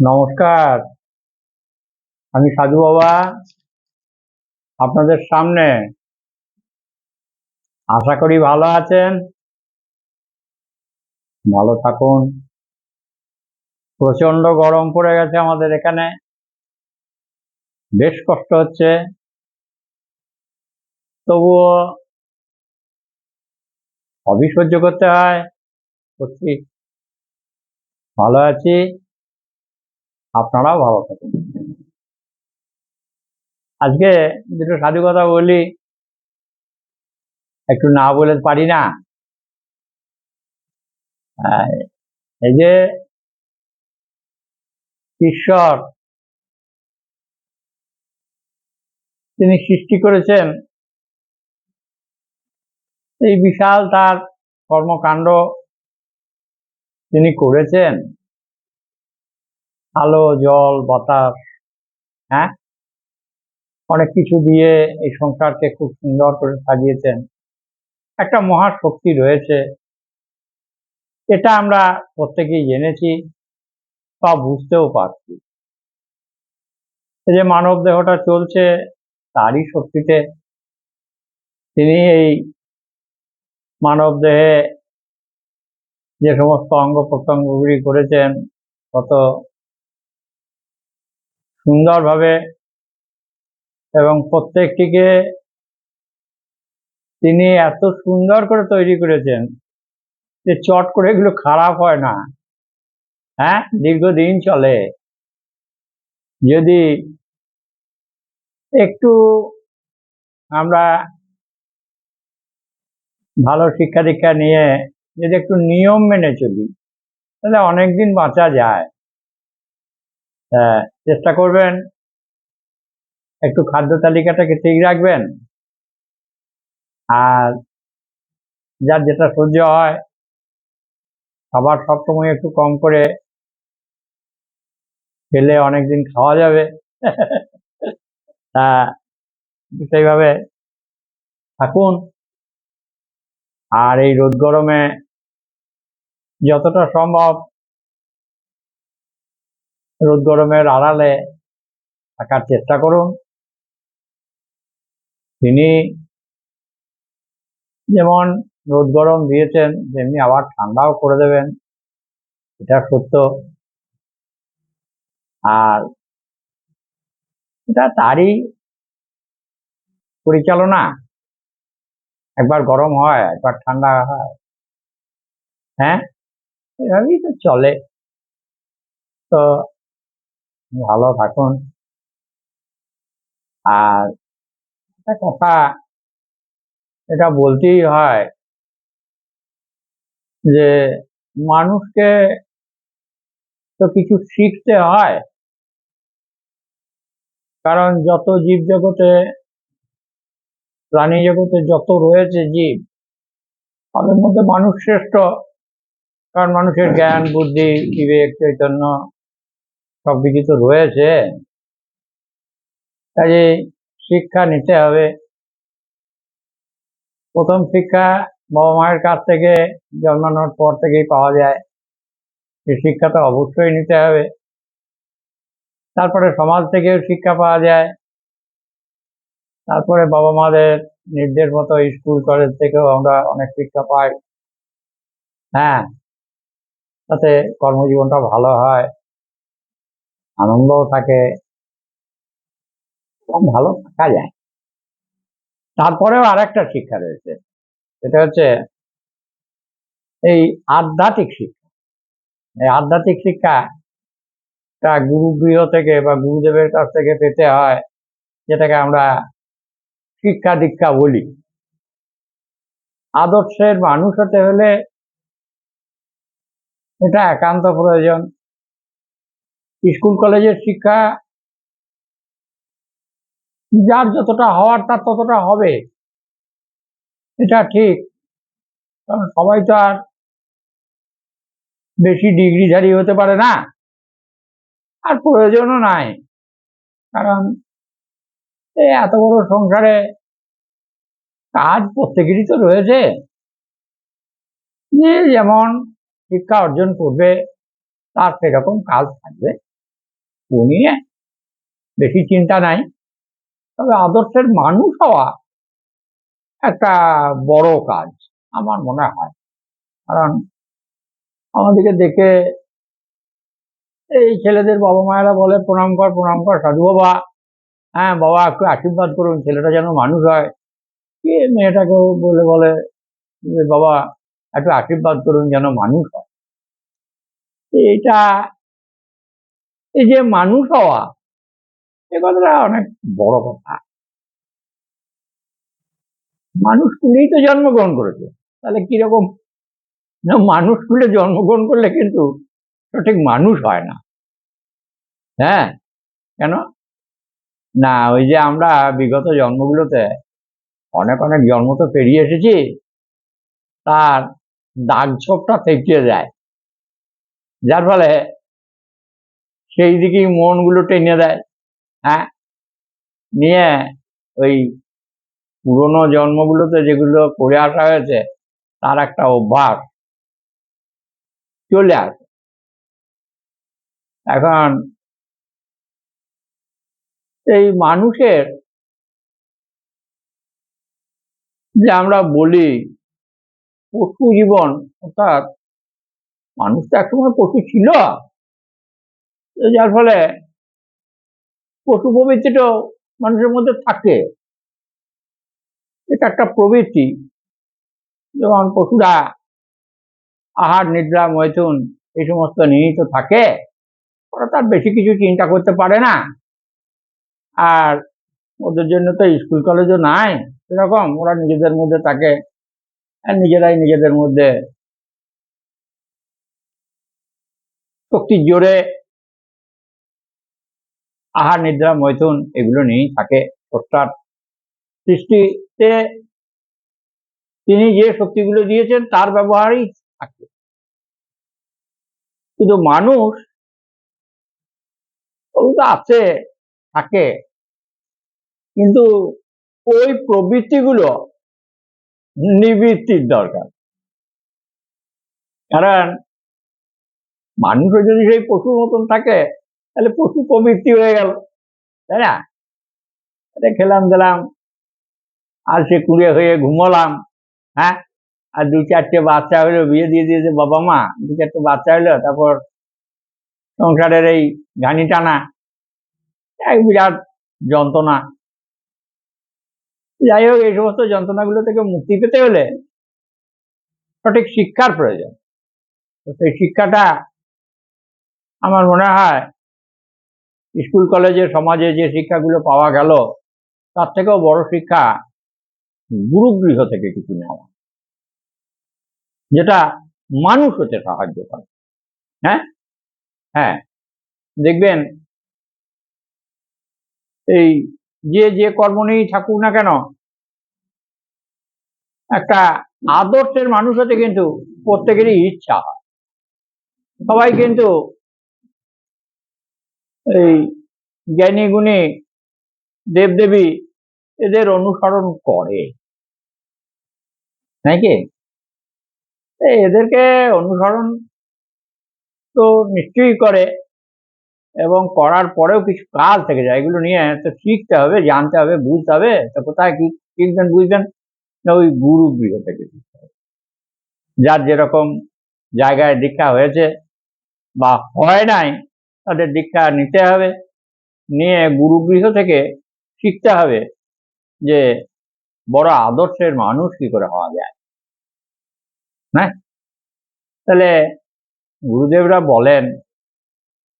নমস্কার। আমি সাধু বাবা, আপনাদের সামনে। আশা করি ভালো আছেন। ভালো থাকুন। প্রচণ্ড গরম পড়ে গেছে আমাদের এখানে। বেশ কষ্ট হচ্ছে। তবুও অবিসহ্য করতে হয়। ভালো আছি। আপনারাও ভালো থাকুন। আজকে দুটো সাধু কথা বলি। একটু না বলে পারি না। এই যে ঈশ্বর, তিনি সৃষ্টি করেছেন, এই বিশাল তার কর্মকাণ্ড তিনি করেছেন। আলো, জল, বাতাস হ্যাঁ? অনেক কিছু দিয়ে এই সংসারকে খুব সুন্দর করে সাজিয়েছেন। একটা মহাশক্তি রয়েছে। এটা আমরা প্রত্যেকেই জেনেছি বা বুঝতেও পারছি। যে মানব দেহটা চলছে তারই শক্তিতে, তিনি এই মানব দেহে যে সমস্ত অঙ্গ প্রত্যঙ্গগুলি করেছেন, কত সুন্দরভাবে এবং প্রত্যেকটিকে তিনি এত সুন্দর করে তৈরি করেছেন যে চট করে এগুলো খারাপ হয় না। হ্যাঁ? দীর্ঘদিন চলে। যদি একটু আমরা ভালো শিক্ষা দীক্ষা নিয়ে যদি একটু নিয়ম মেনে চলি, তাহলে অনেকদিন বাঁচা যায়। চেষ্টা করবেন একটু খাদ্য তালিকাটাকে ঠিক রাখবেন। আর যার যেটা সহ্য হয়, খাবার সবসময় একটু কম করে খেলে অনেকদিন খাওয়া যাবে। তা সেইভাবে থাকুন। আর এই রোদ গরমে যতটা সম্ভব রোদ গরমের আড়ালে থাকার চেষ্টা করুন। তিনি যেমন রোদ গরম দিয়েছেন, তেমনি আবার ঠান্ডাও করে দেবেন। এটা সত্য। আর এটা তারই পরিচালনা। একবার গরম হয়, একবার ঠান্ডা হয়। হ্যাঁ? এভাবেই তো চলে। তো ভালো থাকুন আর একটা কথা, এটা বলতেই হয় যে মানুষকে তো কিছু শিখতে হয়। কারণ যত জীব জগতে, প্রাণী জগতে যত রয়েছে জীব, তাদের মধ্যে মানুষ শ্রেষ্ঠ। কারণ মানুষের জ্ঞান, বুদ্ধি, বিবেক, চৈতন্য সব কিছু তো রয়েছে। কাজে শিক্ষা নিতে হবে। প্রথম শিক্ষা বাবা মায়ের কাছ থেকে জন্মানোর পর থেকেই পাওয়া যায়। এই শিক্ষাটা অবশ্যই নিতে হবে। তারপরে সমাজ থেকেও শিক্ষা পাওয়া যায়। তারপরে বাবা মাদের নির্দেশ মতো স্কুল, কলেজ থেকেও আমরা অনেক শিক্ষা পাই। হ্যাঁ তাতে কর্মজীবনটা ভালো হয়। আনন্দও থাকে। এবং ভালো থাকা যায়। তারপরেও আর একটা শিক্ষা রয়েছে। সেটা হচ্ছে এই আধ্যাত্মিক শিক্ষা। এই আধ্যাত্মিক শিক্ষা তা গুরুগৃহ থেকে বা গুরুদেবের কাছ থেকে পেতে হয়, যেটাকে আমরা শিক্ষা দীক্ষা বলি। আদর্শের মানুষ হতে হলে এটা একান্ত প্রয়োজন। স্কুল, কলেজের শিক্ষা, যার যতটা হওয়ার তার ততটা হবে। এটা ঠিক। কারণ সবাই তো আর বেশি ডিগ্রিধারী হতে পারে না। আর প্রয়োজনও নাই। কারণ এত বড় সংসারে কাজ প্রত্যেকেরই তো রয়েছে। যে যেমন শিক্ষা অর্জন করবে, তার সেরকম কাজ থাকবে। নিয়ে বেশি চিন্তা নাই। তবে আদর্শের মানুষ হওয়া একটা বড় কাজ, আমার মনে হয়। কারণ আমাদেরকে দেখে এই ছেলেদের বাবা মায়েরা বলে, প্রণাম কর প্রণাম কর, সাধু বাবা। হ্যাঁ বাবা, একটু আশীর্বাদ করুন, ছেলেটা যেন মানুষ হয়। কে মেয়েটাকেও বলে বলে যে, বাবা, একটু আশীর্বাদ করুন যেন মানুষ হয়। এটা এই যে মানুষ হওয়া, এ কথাটা অনেক বড় কথা। মানুষ কুলেই তো জন্মগ্রহণ করেছে। তাহলে কীরকম? না, মানুষ কুলে জন্মগ্রহণ করলে কিন্তু সঠিক মানুষ হয় না। হ্যাঁ? কেন? না, ওই যে আমরা বিগত জন্মগুলোতে অনেক অনেক জন্ম তো পেরিয়ে এসেছি, তার দাগ ছোপটা থেকে যায়। যার ফলে সেই দিকেই মনগুলো টেনে দেয় হ্যাঁ? নিয়ে ওই পুরনো জন্মগুলোতে যেগুলো করে আসা হয়েছে, তার একটা অভ্যাস। চলে আসে এখন এই মানুষের যে আমরা বলি পশু জীবন, অর্থাৎ মানুষ তো একসময় পশু ছিল। যার ফলে পশু প্রবৃত্তিটাও মানুষের মধ্যে থাকে। এটা একটা প্রবৃত্তি। যেমন পশুরা আহার, নিদ্রা, মৈথুন এই সমস্ত নিহিত থাকে, ওরা তার বেশি কিছু চিন্তা করতে পারে না। আর ওদের জন্য তো স্কুল, কলেজও নাই সেরকম। ওরা নিজেদের মধ্যে থাকে, আর নিজেরাই নিজেদের মধ্যে শক্তির জোরে আহার, নিদ্রা, মৈথুন এগুলো নিয়েই থাকে স্রষ্টার সৃষ্টিতে তিনি যে শক্তিগুলো দিয়েছেন, তার ব্যবহারই থাকে। কিন্তু মানুষ আছে, থাকে। কিন্তু ওই প্রবৃত্তিগুলো নিবৃত্তির দরকার। কারণ মানুষও যদি সেই পশুর মতন থাকে তাহলে পশু প্রবৃত্তি হয়ে গেল। তাই না? খেলাম দিলাম আর সে কুড়ে হয়ে ঘুমোলাম হ্যাঁ? আর দু চারটে বাচ্চা হলো, বিয়ে দিয়ে দিয়েছে বাবা মা। দু চারটে বাচ্চা হলো, তারপর সংসারের এই ঘানি টানা। এক বিরাট যন্ত্রণা। যাই হোক, এই সমস্ত যন্ত্রণাগুলো থেকে মুক্তি পেতে হলে সঠিক শিক্ষার প্রয়োজন। সেই শিক্ষাটা আমার মনে হয় স্কুল, কলেজে, সমাজে যে শিক্ষাগুলো পাওয়া গেল, তার থেকেও বড় শিক্ষা গুরুগৃহ থেকে কিছু নেওয়া। যেটা মানুষ হতে সাহায্য করে। হ্যাঁ? হ্যাঁ। দেখবেন এই যে যে কর্ম নিয়েই থাকুক না কেন, একটা আদর্শের মানুষ হতে কিন্তু প্রত্যেকেরই ইচ্ছা হয়। সবাই কিন্তু এই জ্ঞানী গুণী দেবদেবী এদের অনুসরণ করে। নাকি এদেরকে অনুসরণ তো নিশ্চয়ই করে এবং করার পরেও কিছু কাজ থেকে যায়। এগুলো নিয়ে তো শিখতে হবে, জানতে হবে, বুঝতে হবে। তো কোথায় কি শিখবেন, বুঝবেন? না ওই গুরু গৃহ থেকে শিখতে হবে। যার যেরকম জায়গায় দীক্ষা হয়েছে বা হয় নাই তাদের দীক্ষা নিতে হবে। নিয়ে গুরুগৃহ থেকে শিখতে হবে যে বড় আদর্শের মানুষ কি করে হওয়া যায়। না? তাহলে গুরুদেবরা বলেন,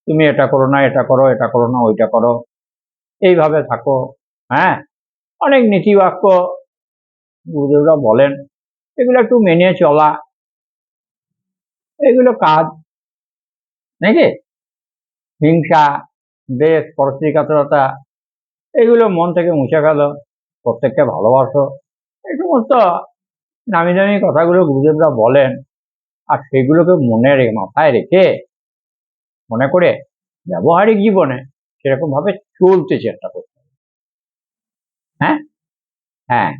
তুমি এটা করো না, এটা করো এটা করো না, ওইটা করো। এইভাবে থাকো। হ্যাঁ? অনেক নীতিবাক্য গুরুদেবরা বলেন। এগুলো একটু মেনে চলা। এগুলো কাজ। নাকি? হিংসা, দেশ পরশ্রীকাতরতা এগুলো মন থেকে মুছে গেল প্রত্যেককে ভালোবাসো। এই সমস্ত নামি দামি কথাগুলো গুরুদেবরা বলেন, আর সেগুলোকে মনে রে, মাথায় রেখে, মনে করে ব্যবহারিক জীবনে সেরকম ভাবে চলতে চেষ্টা করতে হবে। হ্যাঁ? হ্যাঁ।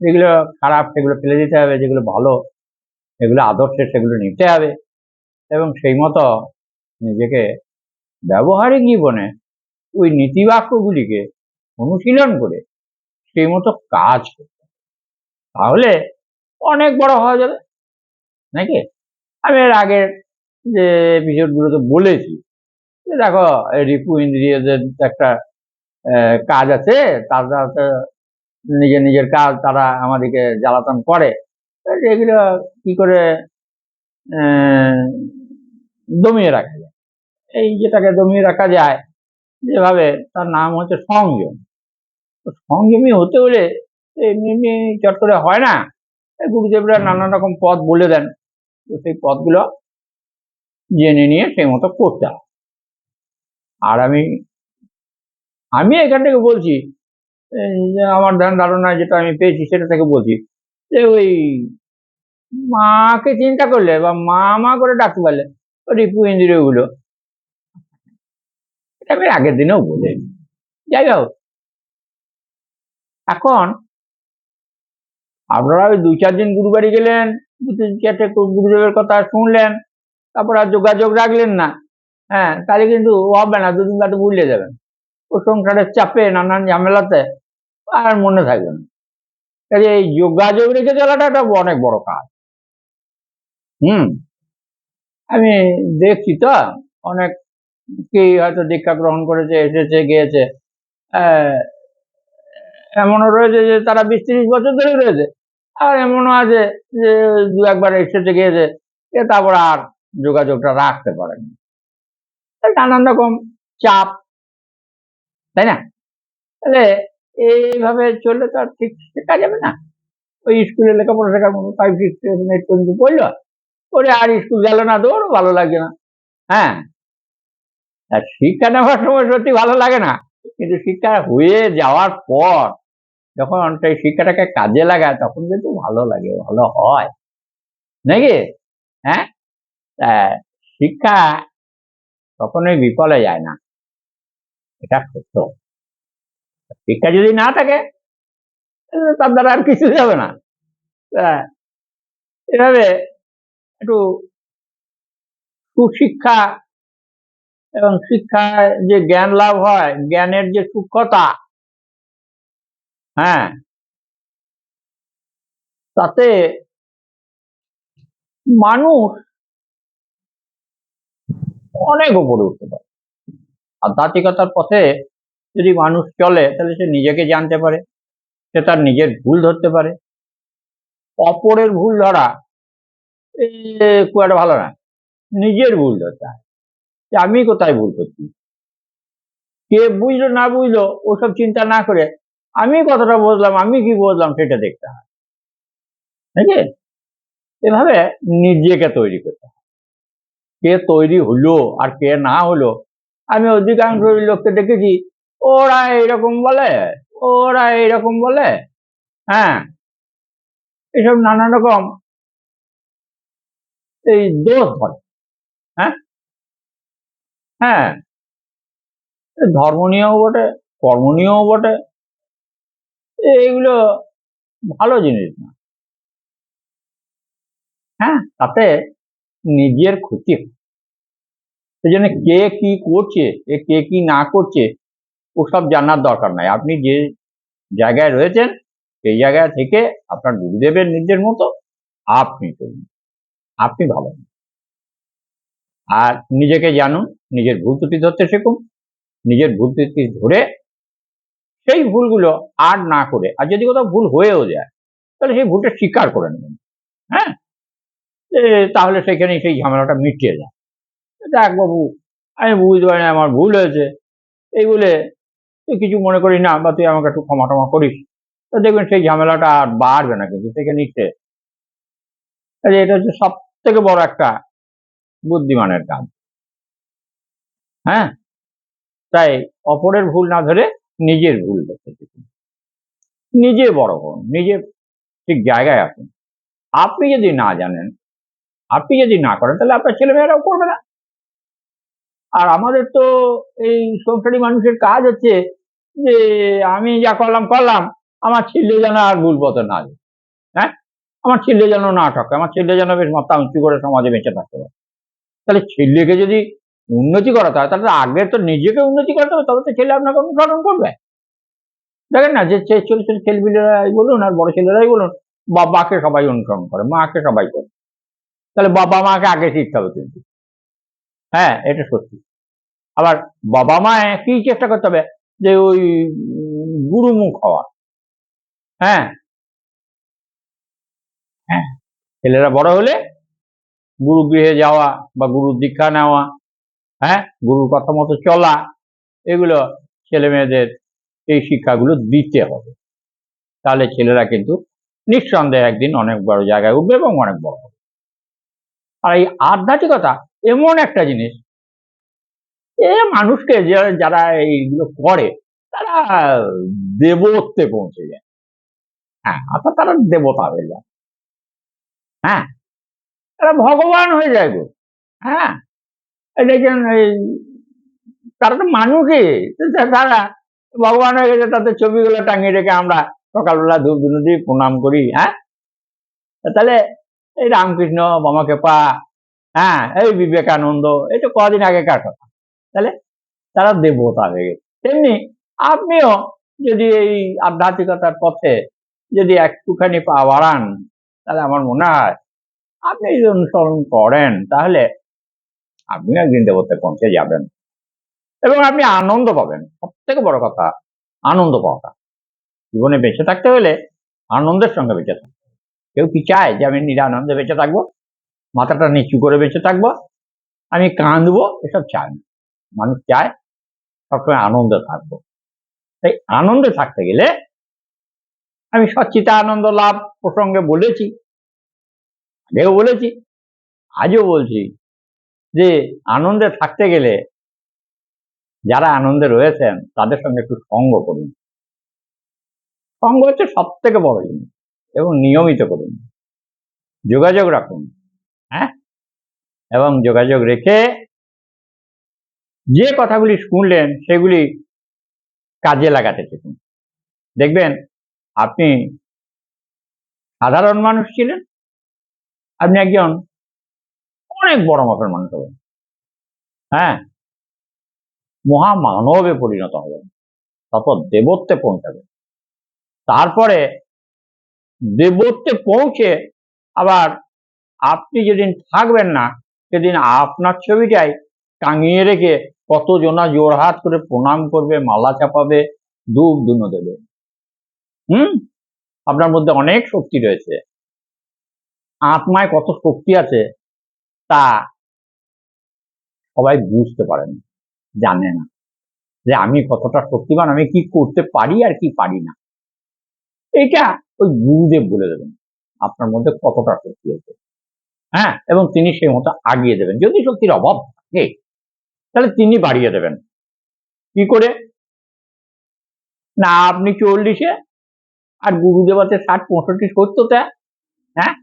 যেগুলো খারাপ, সেগুলো ফেলে দিতে হবে, যেগুলো ভালো সেগুলো আদর্শে সেগুলো নিতে হবে, এবং সেই মতো নিজেকে ব্যবহারিক জীবনে ওই নীতিবাক্যগুলিকে অনুশীলন করে সেই মতো কাজ করতে তাহলে অনেক বড় হওয়া যাবে, নাকি? আমি এর আগের যে এপিসোডগুলোতে বলেছি যে দেখো রিপু ইন্দ্রিয়দের একটা কাজ আছে, তারা নিজের নিজের কাজ তারা আমাদেরকে জ্বালাতন করে। এগুলো কি করে দমিয়ে রাখা যায়। এই যেটাকে দমিয়ে রাখা যায়, যেভাবে তার নাম হচ্ছে সংযম। সংযমী হতে হলে এমনি এমনি চট করে হয় না। গুরুদেবরা নানান রকম পথ বলে দেন। তো সেই পথগুলো জেনে নিয়ে সেই মতো করতে আর আমি আমি এখান থেকে বলছি আমার ধ্যান ধারণা যেটা আমি পেয়েছি সেটা থেকে বলছি, যে ওই মাকে চিন্তা করলে বা মা মা করে ডাকতে পারলে, রিপু ইন্দ্রিয়গুলো এটা আমি আগের দিনেও বলে যাই হোক। এখন আপনারা ওই দুই চার দিন গুরুবাড়ি গেলেন গুরুদেবের কথা শুনলেন, তারপর আর যোগাযোগ রাখলেন না। হ্যাঁ তাহলে কিন্তু হবে না, দুদিন বাদে ভুলে যাবেন। ও সংসারের চাপে, নানান ঝামেলাতে আর মনে থাকবে না। কাজে এই যোগাযোগ রেখে চলাটা একটা অনেক বড় কাজ। হুম। আমি দেখছি তো, অনেক কি হয়তো দীক্ষা গ্রহণ করেছে, এসেছে, গিয়েছে। এমনও রয়েছে যে তারা বিশ ত্রিশ বছর ধরে রয়েছে। আর এমনও আছে যে দু একবার এসেছে, গিয়েছে তারপর আর যোগাযোগটা রাখতে পারেনি নানান রকম চাপ, তাই না? তাহলে এইভাবে চললে তো আর ঠিক শেখা যাবে না। ওই স্কুলে লেখাপড়া শেখার মতো ফাইভ সিক্স এইট পর্যন্ত পড়ল পরে আর স্কুল গেল না দৌড় ভালো লাগে না। হ্যাঁ আর শিক্ষা নেওয়ার সময় সত্যি ভালো লাগে না। কিন্তু শিক্ষা হয়ে যাওয়ার পর যখন সেই শিক্ষাটাকে কাজে লাগায়, তখন কিন্তু ভালো লাগে, ভালো হয়। নাকি হ্যাঁ? শিক্ষা কখনোই বিফলে যায় না। এটা সত্য। শিক্ষা যদি না থাকে তার দ্বারা আর কিছু যাবে না। এভাবে একটু সুশিক্ষা এবং শিক্ষায় যে জ্ঞান লাভ হয়, জ্ঞানের যে সূক্ষ্মতা হ্যাঁ তাতে মানুষ অনেক উপরে উঠতে পারে। আধ্যাত্মিকতার পথে যদি মানুষ চলে, তাহলে সে নিজেকে জানতে পারে, সে তার নিজের ভুল ধরতে পারে। অপরের ভুল ধরা এ খুব একটা ভালো না, নিজের ভুল ধরতে হয়। যে আমি কোথায় ভুল করছি? কে বুঝলো না বুঝলো, ওসব চিন্তা না করে আমি কতটা বুঝলাম, আমি কি বুঝলাম সেটা দেখতে হয়। নাকি এভাবে নিজেকে তৈরি করতে কে তৈরি হলো আর কে না হলো, আমি অধিকাংশ লোককে দেখেছি, ওরা এরকম বলে, ওরা এরকম বলে হ্যাঁ। এসব নানান রকম এই দোষ হ্যাঁ হ্যাঁ। ধর্ম নিয়েও বটে কর্ম নিয়েও বটে এইগুলো ভালো জিনিস না। হ্যাঁ তাতে নিজের ক্ষতি সেই জন্য কে কি করছে, এ কে কি না করছে, ওসব জানার দরকার নাই। আপনি যে জায়গায় রয়েছেন, সেই জায়গা থেকে আপনার গুরুদেবের নির্দেশ মতো আপনি চলুন আপনি ভালো। আর নিজেকে জানুন নিজের ভুল ত্রুটি ধরতে শিখুন, নিজের ভুল ত্রুটি ধরে সেই ভুলগুলো আর না করে, আর যদি কোথাও ভুল হয়েও যায়, তাহলে সেই ভুলটা স্বীকার করে নেবেন হ্যাঁ? তাহলে সেখানেই সেই ঝামেলাটা মিটিয়ে যায় দেখ বাবু আমি বুঝতে পারি আমার ভুল হয়েছে। এই বলে তুই কিছু মনে করিস না, বা তুই আমাকে একটু ক্ষমা টমা করিস। তো দেখবেন সেই ঝামেলাটা আর বাড়বে না কিন্তু সেখানে নিচ্ছে এটা হচ্ছে সব থেকে বড় একটা বুদ্ধিমানের কাজ। হ্যাঁ? তাই অপরের ভুল না ধরে নিজের ভুল শিখুন নিজে বড় হন, নিজে ঠিক জায়গায় আসুন। আপনি যদি না জানেন, আপনি যদি না করেন, তাহলে আপনার ছেলেমেয়েরাও করবে না। আর আমাদের তো এই সংসারী মানুষের কাজ হচ্ছে যে, আমি যা করলাম করলাম, আমার ছেলে যেন আর ভুল পথে না হ্যাঁ? আমার ছেলে যেন না ঠকে, আমার ছেলে যেন বেশ মাথা উঁচু করে সমাজে বেঁচে থাকতে পারে। তাহলে ছেলেকে যদি উন্নতি করাতে হয়, তাহলে আগে তো নিজেকে উন্নতি করতে হবে, তবে তো ছেলে আপনাকে অনুসরণ করবে। দেখেন না যে ছোট ছোট ছেলেপিলেরাই বলুন আর বড় ছেলেরাই বলুন, বাবাকে সবাই অনুসরণ করে, মাকে সবাই করে। তাহলে বাবা মাকে আগে শিখতে হবে কিন্তু। হ্যাঁ এটা সত্যি। আবার বাবা মায়ে কি চেষ্টা করতে হবে যে ওই গুরুমুখ হওয়া। হ্যাঁ। হ্যাঁ ছেলেরা বড় হলে গুরু গৃহে যাওয়া বা গুরুর দীক্ষা নেওয়া হ্যাঁ? গুরুর কথা মতো চলা, এগুলো ছেলে মেয়েদের এই শিক্ষাগুলো দিতে হবে। তাহলে ছেলেরা কিন্তু নিঃসন্দেহে একদিন অনেক বড় জায়গায় উঠবে এবং অনেক বড় হবে। আর এই আধ্যাত্মিকতা এমন একটা জিনিস, এ মানুষকে যারা এইগুলো করে, তারা দেবত্বে পৌঁছে যায়। হ্যাঁ অর্থাৎ তারা দেবতা হয়ে যায়। হ্যাঁ? তারা ভগবান হয়ে যায় গো। হ্যাঁ? দেখেন এই, তারা তো মানুষই। তারা ভগবান হয়ে গেছে তাদের ছবিগুলো টাঙিয়ে রেখে আমরা সকালবেলা ধূপ দিই প্রণাম করি হ্যাঁ? তাহলে এই রামকৃষ্ণ বামাকেপা হ্যাঁ এই বিবেকানন্দ, এই তো কদিন আগেকার কথা। তাহলে তারা দেবতা হয়ে গেছে। তেমনি আপনিও যদি এই আধ্যাত্মিকতার পথে যদি একটুখানি পা বাড়ান, তাহলে আমার মনে হয় আপনি যদি অনুসরণ করেন, তাহলে আপনি একদিন দেবতায় পৌঁছে যাবেন। এবং আপনি আনন্দ পাবেন। সব থেকে বড় কথা, আনন্দ পাওয়াটা। জীবনে বেঁচে থাকতে হলে আনন্দের সঙ্গে বেঁচে থাকতে কেউ কি চায় যে আমি নিরানন্দে বেঁচে থাকব? মাথাটা নিচু করে বেঁচে থাকব? আমি কাঁদবো? এসব চায় না। মানুষ চায় সবসময় আনন্দে থাকব। তাই আনন্দে থাকতে গেলে আমি সচ্চিতা আনন্দ লাভ প্রসঙ্গে বলেছি। আগেও বলেছি। আজও বলছি যে আনন্দে থাকতে গেলে যারা আনন্দে রয়েছেন, তাদের সঙ্গে একটু সঙ্গ করুন। সঙ্গ হচ্ছে সব থেকে বড় জিনিস এবং নিয়মিত করুন। যোগাযোগ রাখুন হ্যাঁ? এবং যোগাযোগ রেখে যে কথাগুলি শুনলেন, সেগুলি কাজে লাগাতে শিখুন। দেখবেন, আপনি সাধারণ মানুষ ছিলেন আপনি একজন অনেক বড় মাপের মানুষ হবেন। হ্যাঁ? মহামানবে পরিণত হবেন। তারপর দেবত্বে পৌঁছাবেন। তারপরে দেবত্বে পৌঁছে আবার আপনি যেদিন থাকবেন না, সেদিন আপনার ছবিটাই টাঙিয়ে রেখে কতজনা জোড়হাত করে প্রণাম করবে, মালা চাপাবে, ধূপ দুনো দেবে। হুম? আপনার মধ্যে অনেক শক্তি রয়েছে। আত্মায় কত শক্তি আছে তা সবাই বুঝতে পারে না, জানে না। যে আমি কতটা শক্তিমান, আমি কি করতে পারি আর কি পারি না। এটা ওই গুরুদেব বলে দেবেন, আপনার মধ্যে কতটা শক্তি আছে। হ্যাঁ এবং তিনি সেই মতো আগিয়ে দেবেন। যদি শক্তির অভাব থাকে, তাহলে তিনি বাড়িয়ে দেবেন। কি করে? না, আপনি চল্লিশে আর গুরুদেব আছে ষাট, পঁয়ষট্টি সত্তরটা হ্যাঁ?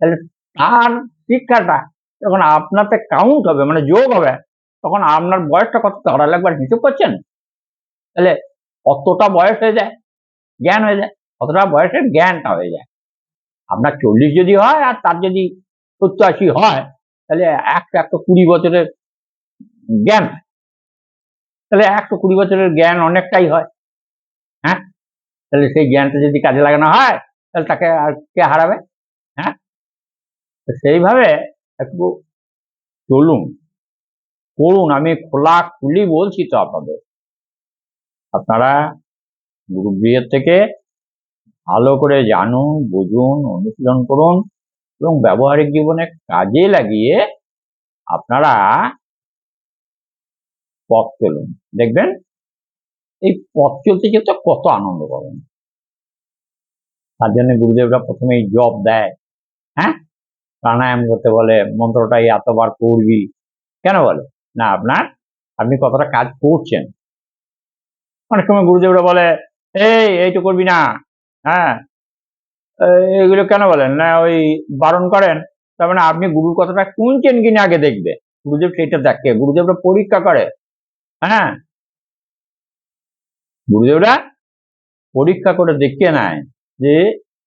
তাহলে তার শিক্ষাটা যখন আপনাতে কাউন্ট হবে মানে যোগ হবে, তখন আপনার বয়সটা কত ধরা লাগবে হিসেব করছেন? তাহলে কতটা বয়স হয়ে যায়? জ্ঞান হয়ে যায়। কতটা বয়সের জ্ঞানটা হয়ে যায়? আপনার চল্লিশ যদি হয় আর তার যদি সত্তর আশি হয়, তাহলে একশো একশো কুড়ি বছরের জ্ঞান। তাহলে একশো কুড়ি বছরের জ্ঞান অনেকটাই হয়। হ্যাঁ? তাহলে সেই জ্ঞানটা যদি কাজে লাগানো হয়, তাহলে তাকে আর কে হারাবে? হ্যাঁ? সেইভাবে একটু চলুন করুন আমি খোলা খুলি বলছি তো আপনাদের। আপনারা গুরুগৃহের থেকে ভালো করে জানুন, বুঝুন, অনুশীলন করুন এবং ব্যবহারিক জীবনে কাজে লাগিয়ে আপনারা পথ চলুন। দেখবেন, এই পথ চলতে চলতে কত আনন্দ পাবেন। তার জন্য গুরুদেবরা প্রথমেই জব দেয় হ্যাঁ? প্রাণায়াম করতে বলে মন্ত্রটাই এতবার করবি? কেন বলে? না, আপনার, আপনি কতটা কাজ করছেন। অনেক সময় গুরুদেবরা বলে, এই, এইটা করবি না। হ্যাঁ? এগুলো কেন বলেন? না, ওই বারণ করেন। তার মানে আপনি গুরুর কথাটা শুনছেন কিনা আগে দেখবে। গুরুদেব সেটা দেখে, গুরুদেবরা পরীক্ষা করে। হ্যাঁ? গুরুদেবরা পরীক্ষা করে দেখে নেয় যে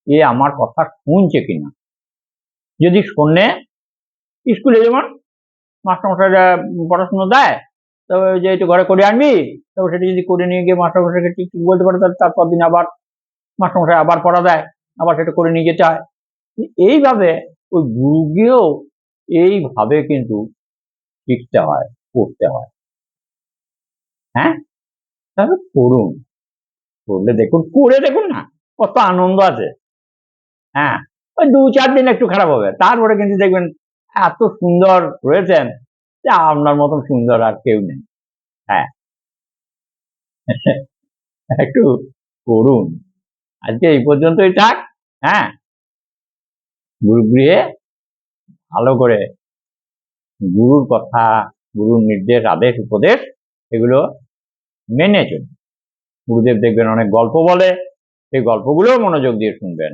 এ আমার কথা শুনছে কিনা। যদি শোনে, স্কুলে যেমন মাস্টারমশাইরা পড়াশুনো দেয়, তবে যে একটু ঘরে করে আনবি, তবে সেটা যদি করে নিয়ে গিয়ে মাস্টারমশাইকে ঠিক ঠিক বলতে পারে, তাহলে তারপর দিন আবার মাস্টারমশাই আবার পড়া দেয়, আবার সেটা করে নিয়ে যেতে হয়। এইভাবে ওই গুরুকেও এইভাবে কিন্তু শিখতে হয়, পড়তে হয়। হ্যাঁ? তাহলে করুন করলে দেখুন, করে দেখুন না, কত আনন্দ আছে। হ্যাঁ? ওই দু চার দিন একটু খারাপ হবে। তারপরে কিন্তু দেখবেন এত সুন্দর রয়েছেন যে আপনার মতন সুন্দর আর কেউ নেই। হ্যাঁ। একটু করুন। আজকে এই পর্যন্তই থাক। হ্যাঁ। গুরুগৃহে ভালো করে গুরুর কথা, গুরুর নির্দেশ, আদেশ, উপদেশ এগুলো মেনে চলুন। গুরুদেব দেখবেন অনেক গল্প বলে। সেই গল্পগুলোও মনোযোগ দিয়ে শুনবেন।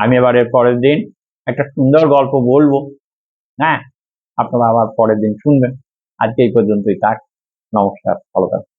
আমি এবার এর পরের দিন একটা সুন্দর গল্প বলব। হ্যাঁ? আপনারা আবার পরের দিন শুনবেন। আজকে এই পর্যন্তই থাক নমস্কার ভালো থাকুন